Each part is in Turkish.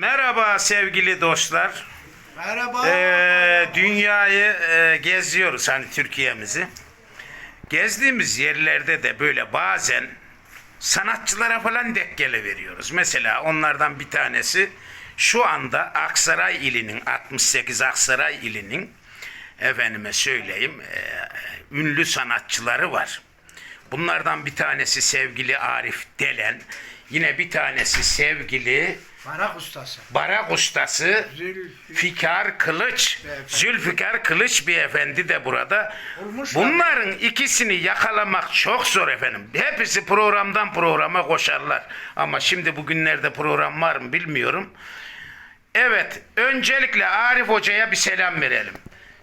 Merhaba sevgili dostlar. Merhaba. Ee, dünyayı e, geziyoruz hani Türkiye'mizi. Gezdiğimiz yerlerde de böyle bazen sanatçılara falan denk geliveriyoruz. Mesela onlardan bir tanesi şu anda Aksaray ilinin 68 Aksaray ilinin efendime söyleyeyim e, ünlü sanatçıları var. Bunlardan bir tanesi sevgili Arif Delen, yine bir tanesi sevgili Barak ustası. Barak ustası Fikar Kılıç, Beyefendi. Zülfikar Kılıç beyefendi de burada. Olmuş Bunların ikisini yakalamak çok zor efendim. Hepsi programdan programa koşarlar. Ama şimdi bugünlerde program var mı bilmiyorum. Evet, öncelikle Arif Hoca'ya bir selam verelim.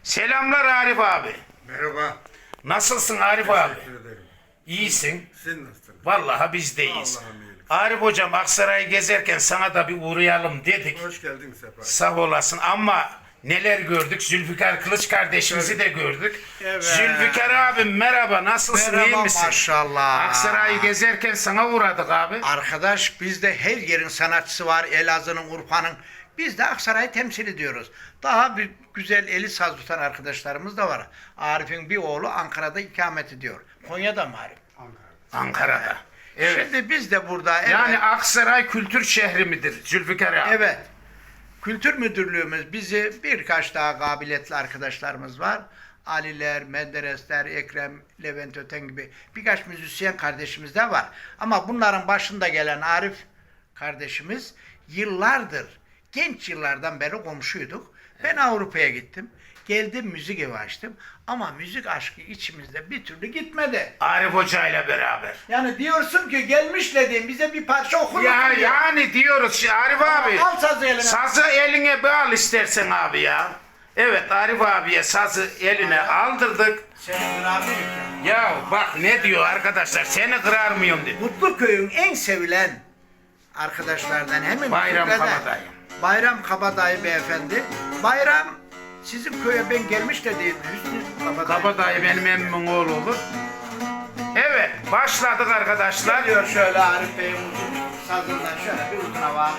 Selamlar Arif abi. Merhaba. Nasılsın Arif abi? Teşekkür ederim. İyisin. Sen nasılsın? Vallahi biz de iyiyiz. Allah'ım. Arif hocam Aksaray'ı gezerken sana da bir uğrayalım dedik. Hoş geldin Sefa. Sağ olasın ama neler gördük? Zülfikar Kılıç kardeşimizi de gördük. Evet. Zülfikar abim merhaba nasılsın iyi Merhaba, misin? maşallah. Aksaray'ı gezerken sana uğradık abi. Arkadaş bizde her yerin sanatçısı var. Elazığ'ın, Urfa'nın. Biz de Aksaray'ı temsil ediyoruz. Daha bir güzel eli saz tutan arkadaşlarımız da var. Arif'in bir oğlu Ankara'da ikamet ediyor. Konya'da mı Arif? Ankara'da. Evet. Şimdi biz de burada evet. Yani Aksaray kültür şehri midir Zülfikar abi? Evet. Kültür Müdürlüğümüz bizi birkaç daha kabiliyetli arkadaşlarımız var. Aliler, Menderesler, Ekrem, Levent Öten gibi birkaç müzisyen kardeşimiz de var. Ama bunların başında gelen Arif kardeşimiz yıllardır, genç yıllardan beri komşuyduk. Ben Avrupa'ya gittim. Geldim müzik evi açtım. Ama müzik aşkı içimizde bir türlü gitmedi. Arif Hoca ile beraber. Yani diyorsun ki gelmiş dediğim bize bir parça okur Ya diyor. yani diyoruz ki Arif abi. Al sazı eline. Sazı eline bir al istersen abi ya. Evet Arif abiye sazı eline aldırdık. Senin abi Ya bak ne diyor arkadaşlar seni kırar mıyım diyor. Mutlu Köy'ün en sevilen arkadaşlardan hemen Bayram Kabadayı. Bayram Kabadayı beyefendi. Bayram sizin köye ben gelmiş de değil Hüsnü Kabadayı. Kabadayı benim emmimin oğlu olur. Evet başladık arkadaşlar. Geliyor şöyle Arif Bey'in uzun sazından şöyle bir uzun hava.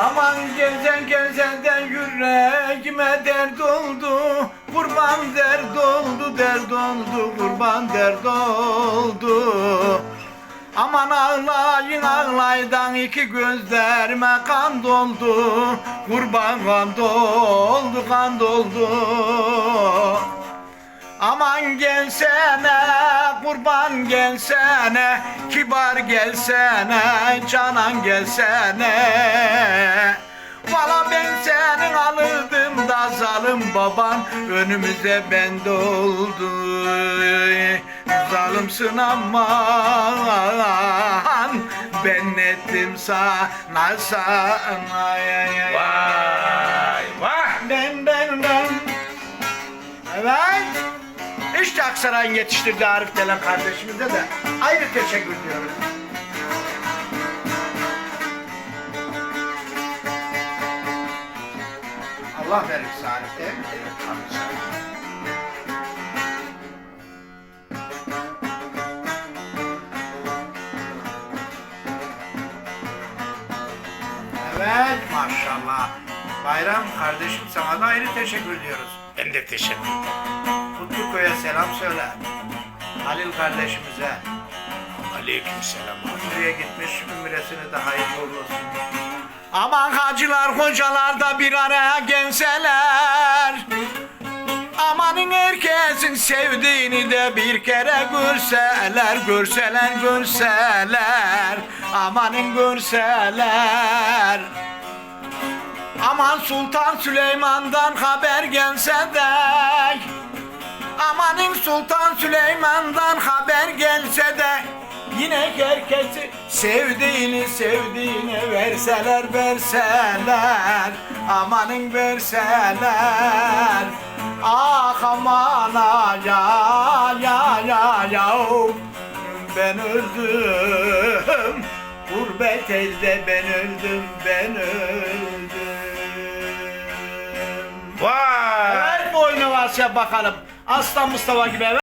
Aman gezen gezenden yüreğime dert oldu Kurban dert oldu dert oldu kurban dert oldu. Aman ağlayın ağlaydan iki gözlerime kan doldu Kurban kan doldu kan doldu Aman gelsene kurban gelsene Kibar gelsene canan gelsene Valla ben senin alırdım da zalim baban Önümüze bende oldu Zalimsin aman Ben ettim sana sana ay, ay, ay. Vay vay. Ben ben ben Evet İşte Aksaray'ın yetiştirdiği Arif Delen kardeşimize de ayrı teşekkür ediyoruz. Allah verirse Arif değil mi? Evet. Evet maşallah. Bayram kardeşim sana da ayrı teşekkür ediyoruz. Ben de teşekkür ederim. Kutlukoy'a selam söyle. Halil kardeşimize. Aleyküm selam. Umre'ye gitmiş, umresini de hayırlı olsun. Aman hacılar, hocalar da bir araya gelseler. Amanın herkesin sevdiğini de bir kere görseler, görseler, görseler. Amanın görseler. Aman Sultan Süleyman'dan haber gelse de Amanın Sultan Süleyman'dan haber gelse de Yine herkesi sevdiğini sevdiğine verseler verseler. Amanın verseler. Ah aman ah ya ben öldüm. Gurbet elde ben öldüm ben öldüm. Vay! Evet bu oyunu varsa bakalım Aslan Mustafa gibi